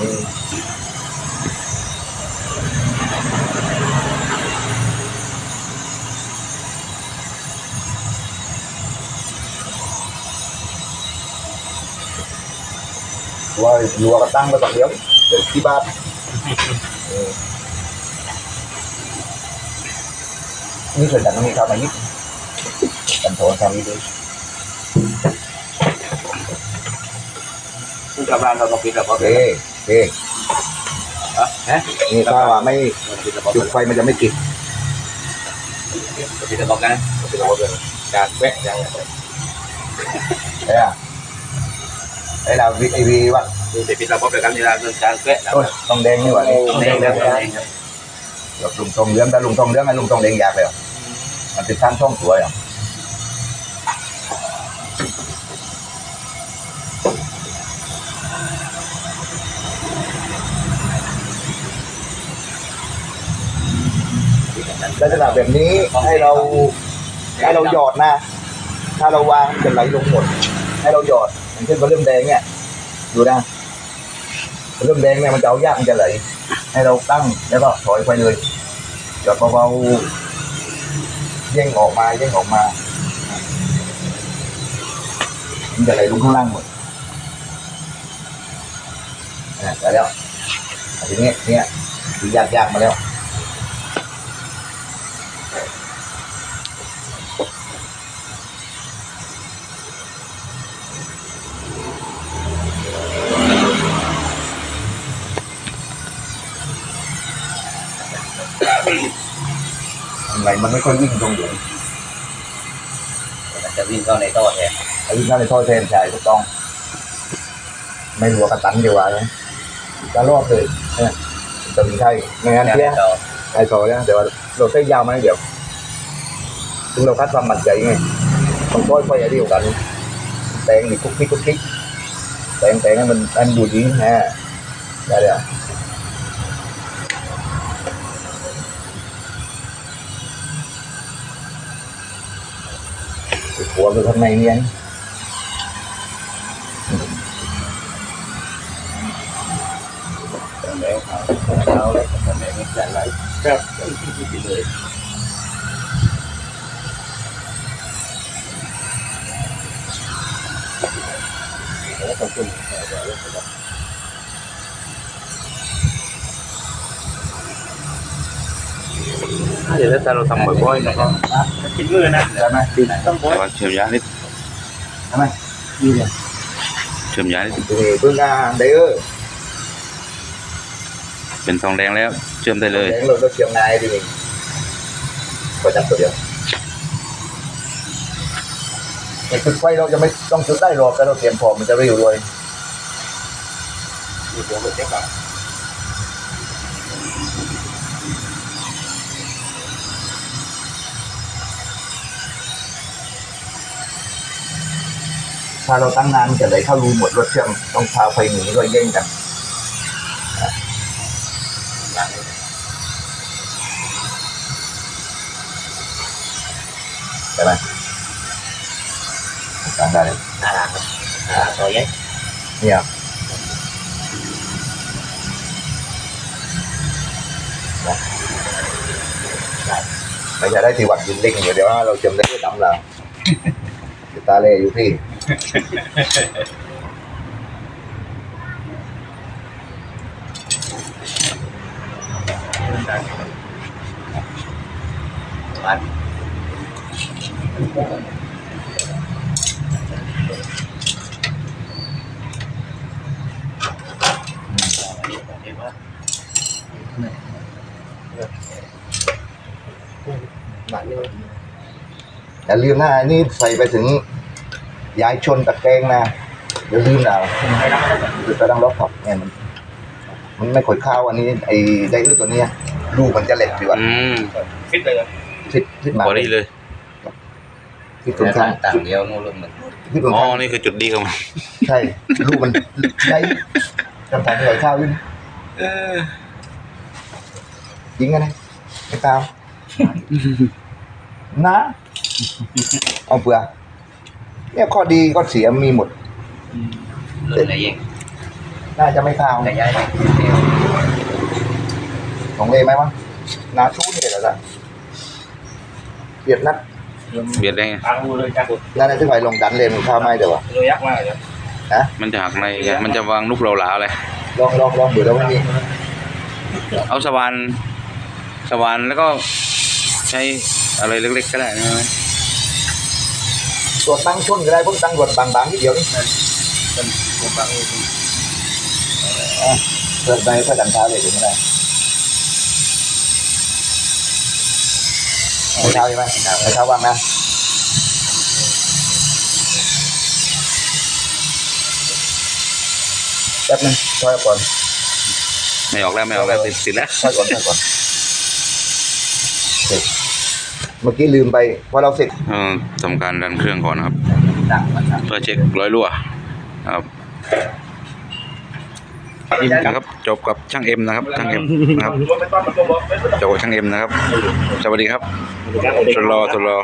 นี้ว่าอยู่กับตั้งมาสักเดียวเดี๋ยวที่บ้าน เออนี่เคยดันตรงนี้เข้ามานิดกันโถนทำนี้ด้วยคุณกำลังเราต้องปิดระบบโอเคโอเคฮะนี่ถ้าว่าไม่ปิดระบบจุดไฟมันจะไม่ติดปิดระบบกันปิดระบบเลยการแวะอย่างใช่อะไอ้เราวิไอวีว่าดูปิดระบบกันนี่ละการแวะโอ้ยต้องแดงนี่หว่านี่ต้องแดงแล้วแบบลุงทองเลี้ยงแต่ลุงทองเลี้ยงไอ้ลุงทองแดงอยากเลยอะมันเป็นท่านช่องสวยอะ ลักษณะแบบนี้ให้เราให้เราหยอดนะ ถ้าเราวางจะไหลลงหมด ให้เราหยอดอย่างเช่นมันเริ่มแดงเนี่ยดูนะมันเริ่มแดงเนี่ยมันจะเอายากมันจะไหล ให้เราตั้งแล้วก็ถอยไปเลยหยอดเบาๆแย่งออกมาแย่งออกมามันจะไหลลงข้างล่างหมดนะได้แล้วทีนี้เนี่ยคือยากยากๆมาแล้ว ทำไมมันไม่ค่อยวิ่งตรงอยู่มันจะวิ่งเข้าในท่อแทนไอ้วิ่งเข้าในท่อเทนใช่ถูกต้อง ไม่รัวกระตันดีกว่าเลยจะรอบเลยเนี่ยจะมีใช่ไม่งั้นเพี้ยไอ้ต่อเนี่ยเดี๋ยวเราเส้นยาวมาให้เดี๋ยวถึงเราคัดความมั่นใจไงต้องค่อยค่อยๆเดียวกันแตงนี่คุกคิกคุกคิกแตงแตงให้มันให้มันดูดีฮะได้เลย อะหัวคือข้างในเนี่ยแล้วเช้าเเดี๋ยวถ้าเราทำบ่อยๆนะครับกินมือนะได้ไหมดีไหนต้องบ่อยเชื่อมยานิดได้ไหมดีเนี่ยเชื่อมยานิดเพิ่งอ่านได้เออเป็นทองแดงแล้ว เชื่อมได้เลยแดงเราก็เชียงนายดีนี่ขอจับตัวเดียวไอ้จุดไฟเราจะไม่ต้องจุดได้หรอกแต่เราเตรียมพร้อมมันจะเร็วด้วยมีหัวเจ็บอะ ถ้าเราตั้งนานมันจะไหลเข้ารูหมดรถเชื่อมต้องพาไฟหนีด้วยแย่งกันใช่ไหมตั้งได้เลยอ่าอ่าตัวยัยเนี่ยไม่ใช่ได้ที่วัดยินเล็กอย่างเดียวเดี๋ยวเราเชื่อมได้ด้วยดำเราตาเล่อยู่ที่มัน อย่าลืมนะอันนี่ใส่ไปถึง ยายชนตะแกรงนะอย่าลืมนะคือไปดังล็อกขับเนี่ยมันมันไม่ค่อยเข้าวอันนี้ ไอ้ไดเออร์ตัวเนี้ยลูกมันจะเหล็กดีกว่าอืมฟิตเลยทิศทิศมาพอดีเลยทิศตรงข้างต่างเดียวนู่นลงหนึ่งทิศตรงอ๋อข้างนี่คือจุดดีของมันใช่ลูกมันได้กำแพงเหลือข้าวอยิ่ยิงกันเลยไอ้ตามนะเอาเปลือก เนี่ยข้อดีข้อเสียมีหมดเรื่องอะไรเองน่าจะไม่ข้าวแต่ย้ายไปเร็วของเลไหมวะนาชูนี่เหรอจ๊ะเบียดนักเบียดได้ไงตังกูเลยจ้ะนั่นน่ะที่ไปลงดันเลยมันข้าวไม่เดี๋ยววะเลยยักษ์มากเลยมันจะหักในไงมันจะวางลูกเราหลาอะไรลองลองลองเดี๋ยวแล้วไม่มีเอาสว่านสว่านแล้วก็ใช้อะไรเล็กๆก็ได้นะ ตัวตั้งชนก็ได้พวกตั้งรถบางๆที่เดียวนี่เป็นกูฟังเปิดไปเพื่อดันเท้าเลยถึงได้ไม่เท้าใช่ไหมไม่เท้าว่างนะแป๊บนึงช่วยก่อน ไม่ออกแล้วไม่ออกแล้วติดติดแล้วช่วยก่อนช่วยก่อน เมื่อกี้ลืมไปพอเราเสร็จเอ่อทำการดันเครื่องก่อนนะครับเพื่อเช็ครอยรั่วนะครับนะครับจบกับช่างเอ็มนะครับช่างเอ็มนะครับจบกับช่างเอ็มนะครับ สวัสดีครับทดลอทดลอ